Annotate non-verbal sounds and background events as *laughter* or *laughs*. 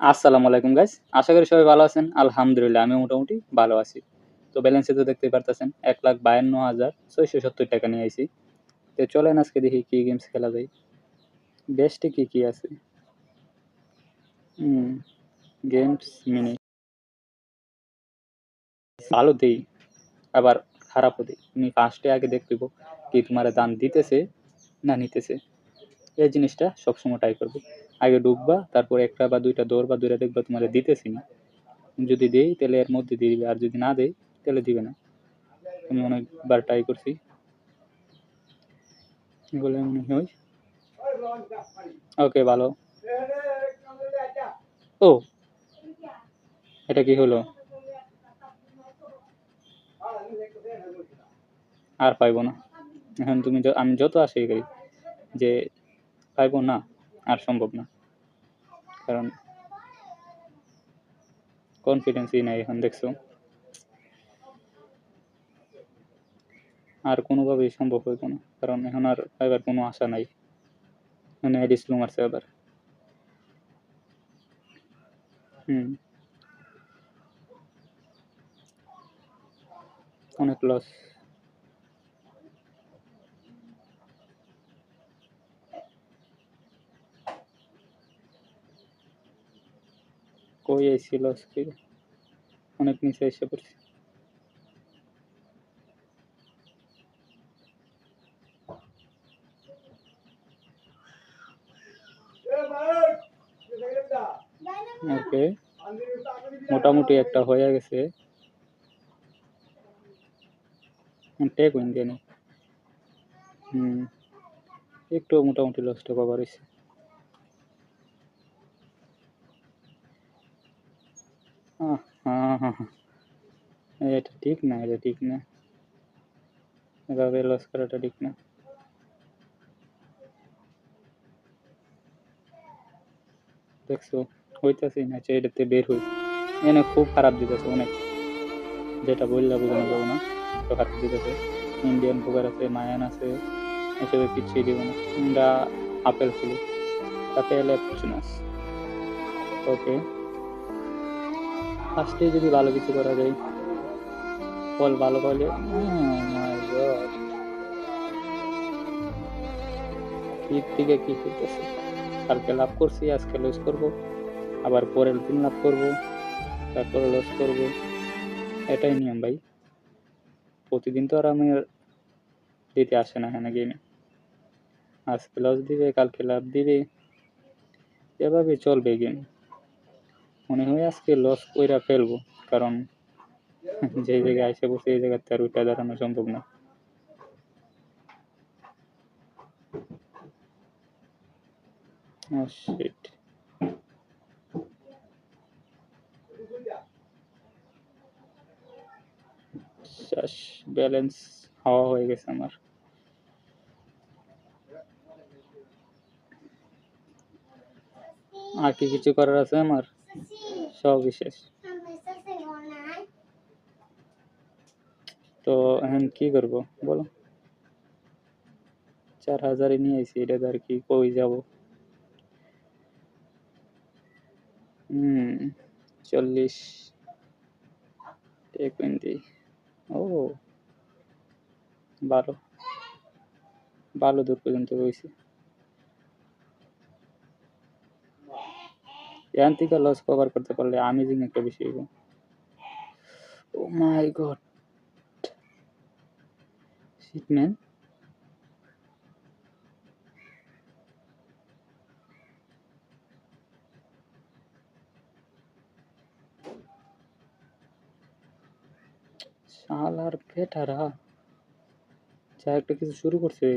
আসসালামু আলাইকুম গাইস আশা করি সবাই ভালো আছেন। আলহামদুলিল্লাহ আমি মোটামুটি ভালো আছি। তো ব্যালেন্সে তো দেখতেই পারতেছেন, এক লাখ বায়ান্ন হাজার ছয়শো সত্তর টাকা নিয়ে আইছি। তো চলেন আজকে দেখি কী গেমস খেলা যায়। বেস্টে কী কী আছে? গেমস মিনি ভালো দেই, আবার খারাপও দিই। তুমি ফার্স্টে আগে দেখতেইব কি তোমার দান দিতেছে না নিতেছে। এই জিনিসটা সবসময় ট্রাই করবে। আগে ডুববা, তারপর একটা বা দুইটা দৌড় বা দুইটা দেখবা তোমার দিতেছি না। যদি দেই, তাহলে এর মধ্যে দিয়ে দিবে, আর যদি না দেই, তাহলে দিবে না। আমি অনেকবার ট্রাই করছি। বলে মনে হয়। ওকে ভালো। ও, এটা কি হলো? আর পাইবো না। এখন তুমি আমি যত আশাই করি যে পাইবো না, আর সম্ভব না। কারণ কনফিডেন্সই নাই এখন, দেখছ? আর কোনোভাবেই সম্ভব হইব না, কারণ এখন আর পাইবার কোনো আশা নাই। মানে আইডি স্লো মারছে আবার। হুম। অনেক লস কই আইছি লস করে অনেক নিচে এসে পড়ছি। ওকে। মোটামুটি একটা হয়ে গেছে। টেক উইন দিয়ে হুম একটু মোটামুটি লসটা কভার হয়েছে আহ, হ্যাঁ হ্যাঁ হ্যাঁ। এটা ঠিক না, এটা ঠিক না। এভাবে লস করাটা ঠিক না। দেখছ হইতাছি না যে এটাতে বের হই। এনে খুব খারাপ দিতেছে অনেক। যেটা বললে বোঝানো যাবে না খারাপ দিতেছে। ইন্ডিয়ান পোকার আছে মায়ান আছে, এসবে পিছিয়ে দিব না। আমরা আপেল খেলি এলে ফরচুনাস ওকে ফার্স্টে যদি ভালো কিছু করা যায় ফল ভালো গড ঈদ থেকে কি করতেছে? কালকে লাভ করছি আজকে লস করব। আবার পরের দিন লাভ করব তারপরে লস করব। এটাই নিয়ম ভাই। প্রতিদিন তো আর আমি দিতে আসে না এখানে গেমে আজকে লস দিবে কালকে লাভ দিবে। এভাবে চলবে গেম মনে হয় আজকে লস কইরা ফেলব, কারণ *laughs* যে জায়গায় এসে বসে এই জায়গাতে আর উঠে দাঁড়ানো সম্ভব না। Oh ব্যালেন্স হাওয়া হয়ে গেছে আমার। আর কি কিছু করার আছে আমার? সব শেষ। তো এখন কি করব বলো? চার হাজারে নিয়ে আইছি, এটা আর কি কই যাব? হুম, চল্লিশ টোয়েন্টি, ও ভালো ভালো দূর পর্যন্ত হয়েছে এখান লস কভার করতে পারলে আমেজিং একটা বিষয় oh my god shit man শালার পেটারা যা একটা কিছু শুরু করছে।